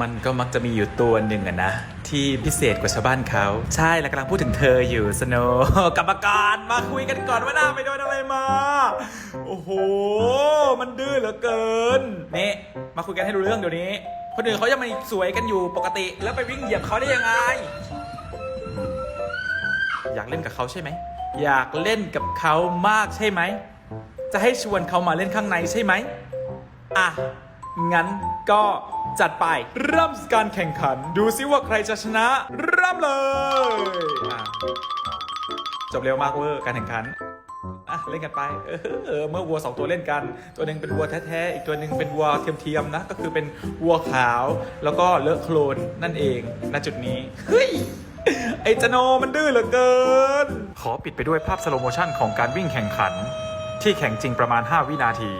มันก็มักจะมีอยู่ตัวหนึ่งอะนะ ที่พิเศษกว่าชาวบ้านเขาใช่แล้วกำลังพูดถึงเธออยู่สโนกรรมการมาคุยกันก่อนว่าหน้าไปโดนอะไรมา โอ้โห มันดื้อเหลือเกินนี่มาคุยกันให้รู้เรื่องเดี๋ยวนี้คนอื่นเขายังมาสวยกันอยู่ปกติ แล้วไปวิ่งเหยียบเขาได้ยังไง อยากเล่นกับเขาใช่ไหมอยากเล่นกับเขามากใช่ไหมจะให้ชวนเขามาเล่นข้างในใช่ไหมอะ งั้นก็จัดไปเริ่มการแข่งขัน ดูซิว่าใครจะชนะ เริ่มเลยจบเร็วมากเวอร์การแข่งขันอะเล่นกันไปเออเมื่อวัวสองตัวเล่นกัน ตัวหนึ่งเป็นวัวแท้ๆอีกตัวหนึ่งเป็นวัวเทียมๆนะ ก็คือเป็นวัวขาว แล้วก็เลอะโคลนนั่นเองณจุดนี้เฮ้ยไอจโนมันดื้อเหลือเกิน ขอปิดไปด้วยภาพสโลโมชั่นของการวิ่งแข่งขัน ที่แข่งจริงประมาณ 5 วินาที